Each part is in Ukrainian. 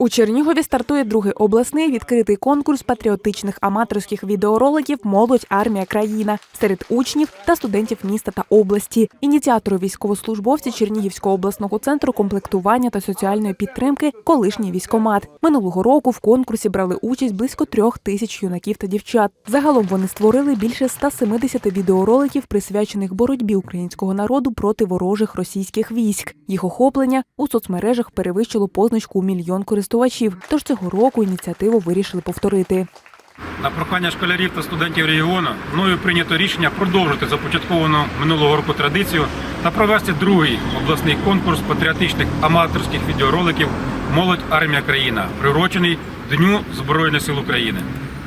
У Чернігові стартує другий обласний відкритий конкурс патріотичних аматорських відеороликів Молодь армія країна серед учнів та студентів міста та області. Ініціатори військовослужбовці Чернігівського обласного центру комплектування та соціальної підтримки колишній військомат. Минулого року в конкурсі брали участь близько трьох тисяч юнаків та дівчат. Загалом вони створили більше 170 відеороликів, присвячених боротьбі українського народу проти ворожих російських військ. Їх охоплення у соцмережах перевищило позначку мільйон користувачів. Тож цього року ініціативу вирішили повторити. На прохання школярів та студентів регіону мною прийнято рішення продовжити започатковану минулого року традицію та провести другий обласний конкурс патріотичних аматорських відеороликів Молодь армія країна, приурочений Дню Збройних сил України.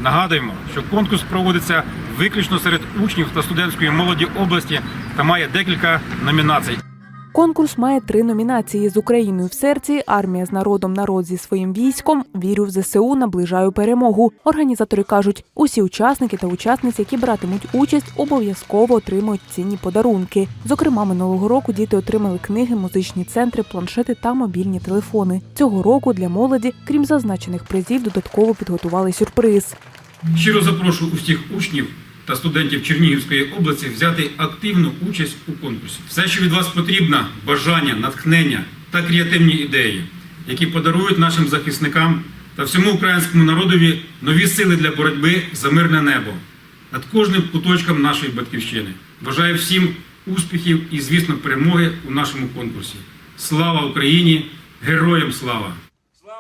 Нагадуємо, що конкурс проводиться виключно серед учнів та студентської молоді області та має декілька номінацій. Конкурс має три номінації з Україною в серці, армія з народом, народ зі своїм військом. Вірю в ЗСУ, наближаю перемогу. Організатори кажуть, усі учасники та учасниці, які братимуть участь, обов'язково отримують цінні подарунки. Зокрема, минулого року діти отримали книги, музичні центри, планшети та мобільні телефони. Цього року для молоді, крім зазначених призів, додатково підготували сюрприз. Щиро запрошую усіх учнів та студентів Чернігівської області взяти активну участь у конкурсі. Все, що від вас потрібно, бажання, натхнення та креативні ідеї, які подарують нашим захисникам та всьому українському народові нові сили для боротьби за мирне небо над кожним куточком нашої батьківщини. Бажаю всім успіхів і, звісно, перемоги у нашому конкурсі. Слава Україні! Героям слава!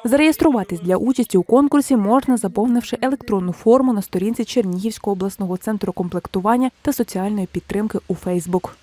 Зареєструватись для участі у конкурсі можна, заповнивши електронну форму на сторінці Чернігівського обласного центру комплектування та соціальної підтримки у Фейсбук.